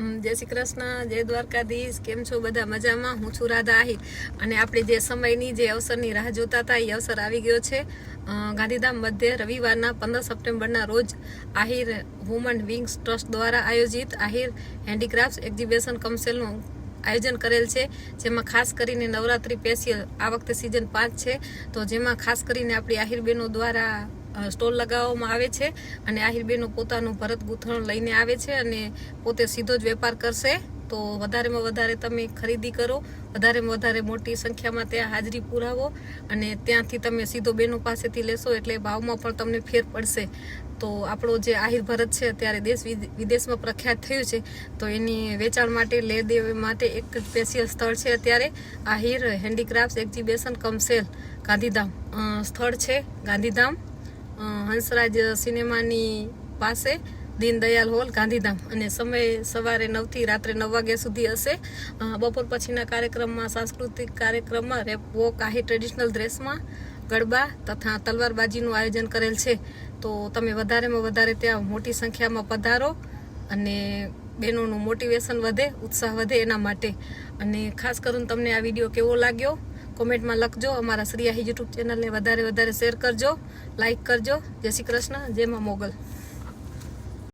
જય શ્રી કૃષ્ણ, જય દ્વારકાધીશ, કેમ છો બધા મજામાં? હું છું રાધા આહિર. અને આપણે જે સમયની જે અવસરની રાહ જોતા હતા, એ અવસર આવી ગયો છે. ગાંધીધામ મધ્ય રવિવારના પંદર સપ્ટેમ્બરના રોજ આહિર વુમન વિંગ્સ ટ્રસ્ટ દ્વારા આયોજિત આહિર હેન્ડીક્રાફ્ટ એક્ઝિબિશન કમસેલનું આયોજન કરેલ છે, જેમાં ખાસ કરીને નવરાત્રિ સ્પેશિયલ આ વખતે સિઝન પાંચ છે. તો જેમાં ખાસ કરીને આપણી આહિર બહેનો દ્વારા સ્ટોલ લગાવવામાં આવે છે અને આહિરબેનો પોતાનું ભરત ગૂંથણ લઈને આવે છે અને પોતે સીધો જ વેપાર કરશે. તો વધારેમાં વધારે તમે ખરીદી કરો. વધારેમાં વધારે મોટી સંખ્યામાં ત્યાં હાજરી પુરાવો અને ત્યાંથી તમે સીધો બેનો પાસેથી લેશો એટલે ભાવમાં પણ તમને ફેર પડશે. તો આપણો જે આહિર ભરત છે અત્યારે દેશ વિદ- વિદેશમાં પ્રખ્યાત થયું છે, તો એની વેચાણ માટે લે દેવ માટે એક સ્પેશિયલ સ્થળ છે અત્યારે Ahir handicraft exhibition cum sale Gandhidham. સ્થળ છે ગાંધીધામ. હંસરાજ સિનેમાની પાસે દીનદયાલ હોલ, ગાંધીધામ. અને સમય સવારે નવથી રાત્રે નવ વાગ્યા સુધી હશે. બપોર પછીના કાર્યક્રમમાં, સાંસ્કૃતિક કાર્યક્રમમાં રેપ, વોક, આહી ટ્રેડિશનલ ડ્રેસમાં ગરબા તથા તલવારબાજીનું આયોજન કરેલ છે. તો તમે વધારેમાં વધારે ત્યાં મોટી સંખ્યામાં પધારો અને બહેનોનું મોટિવેશન વધે, ઉત્સાહ વધે એના માટે. અને ખાસ કરીને તમને આ વીડિયો કેવો લાગ્યો? કોમેન્ટમાં લખજો, અમારા શ્રીયા યુટ્યુબ ચેનલને વધારે વધારે શેર કરજો, લાઈક કરજો. જય શ્રી કૃષ્ણ, જય મા મોગલ.